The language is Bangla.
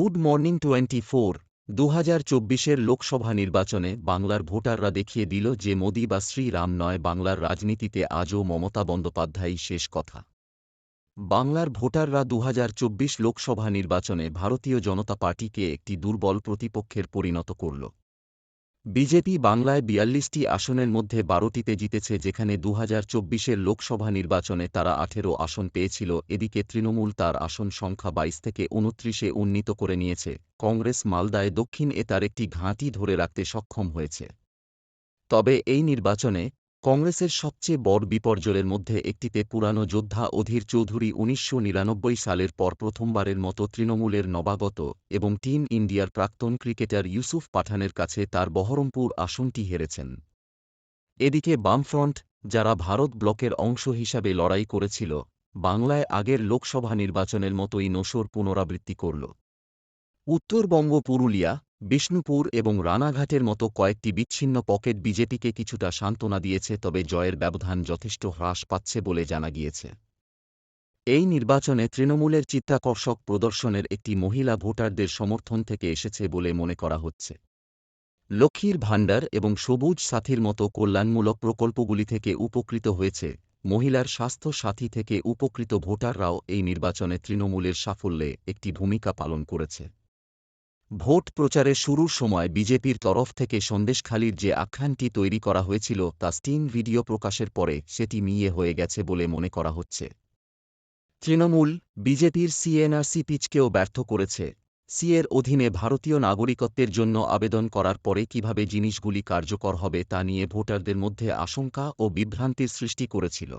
গুড মর্নিং টোয়েন্টি ফোর দু হাজার চব্বিশের লোকসভা নির্বাচনে বাংলার ভোটাররা দেখিয়ে দিল যে মোদী বা শ্রীরাম নয়, বাংলার রাজনীতিতে আজও মমতা বন্দ্যোপাধ্যায়ই শেষ কথা। বাংলার ভোটাররা দু হাজার চব্বিশ লোকসভা নির্বাচনে ভারতীয় জনতা পার্টিকে একটি দুর্বল প্রতিপক্ষের পরিণত করল। বিজেপি বাংলায় বিয়াল্লিশটি আসনের মধ্যে বারোটিতে জিতেছে যেখানে দু হাজার লোকসভা নির্বাচনে তারা আঠেরো আসন পেয়েছিল। এদিকে তৃণমূল তার আসন সংখ্যা বাইশ থেকে উনত্রিশে উন্নীত করে নিয়েছে। কংগ্রেস মালদায় দক্ষিণ এ তার একটি ঘাঁটি ধরে রাখতে সক্ষম হয়েছে। তবে এই নির্বাচনে কংগ্রেসের সবচেয়ে বড় বিপর্যয়ের মধ্যে একটিতে পুরানো যোদ্ধা অধীর চৌধুরী উনিশশো নিরানব্বই সালের পর প্রথমবারের মতো তৃণমূলের নবাগত এবং টিম ইন্ডিয়ার প্রাক্তন ক্রিকেটার ইউসুফ পাঠানের কাছে তার বহরমপুর আসনটি হেরেছেন। এদিকে বামফ্রন্ট, যারা ভারত ব্লকের অংশ হিসাবে লড়াই করেছিল, বাংলায় আগের লোকসভা নির্বাচনের মতোই নোশোর পুনরাবৃত্তি করল। উত্তরবঙ্গ পুরুলিয়া বিষ্ণুপুর এবং রানাঘাটের মতো কয়েকটি বিচ্ছিন্ন পকেট বিজেপিকে কিছুটা সান্ত্বনা দিয়েছে, তবে জয়ের ব্যবধান যথেষ্ট হ্রাস পাচ্ছে বলে জানা গিয়েছে। এই নির্বাচনে তৃণমূলের চিত্তাকর্ষক প্রদর্শনের একটি মহিলা ভোটারদের সমর্থন থেকে এসেছে বলে মনে করা হচ্ছে। লক্ষ্মীর ভাণ্ডার এবং সবুজ সাথীর মতো কল্যাণমূলক প্রকল্পগুলি থেকে উপকৃত হয়েছে, মহিলার স্বাস্থ্য সাথী থেকে উপকৃত ভোটাররাও এই নির্বাচনে তৃণমূলের সাফল্যে একটি ভূমিকা পালন করেছে। ভোট প্রচারের শুরুর সময় বিজেপির তরফ থেকে সন্দেশখালির যে আখ্যানটি তৈরি করা হয়েছিল তা স্টিং ভিডিও প্রকাশের পরে সেটি মিয়ে হয়ে গেছে বলে মনে করা হচ্ছে। তৃণমূল, বিজেপির সিএনআরসি পিচকেও ব্যর্থ করেছে। সিএর অধীনে ভারতীয় নাগরিকত্বের জন্য আবেদন করার পরে কীভাবে জিনিসগুলি কার্যকর হবে তা নিয়ে ভোটারদের মধ্যে আশঙ্কা ও বিভ্রান্তির সৃষ্টি করেছিল।